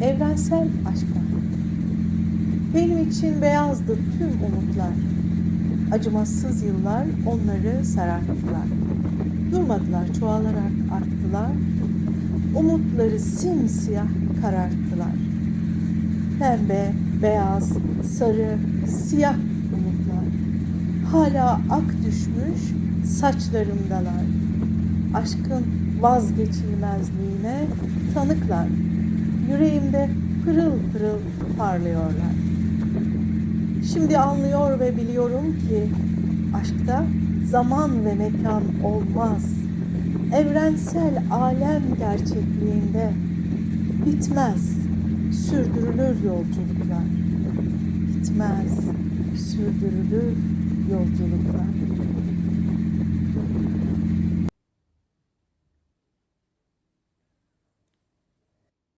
evrensel aşklar. Benim için beyazdı tüm umutlar. Acımasız yıllar onları sararttılar. Durmadılar, çoğalarak arttılar. Umutları simsiyah kararttılar. Pembe, beyaz, sarı, siyah umutlar. Hala ak düşmüş saçlarımdalar. Aşkın vazgeçilmezliğine tanıklar. Yüreğimde pırıl pırıl parlıyorlar. Şimdi anlıyor ve biliyorum ki aşkta zaman ve mekan olmaz. Evrensel alem gerçekliğinde bitmez, sürdürülür yolculuklar. Bitmez, sürdürülür yolculuklar.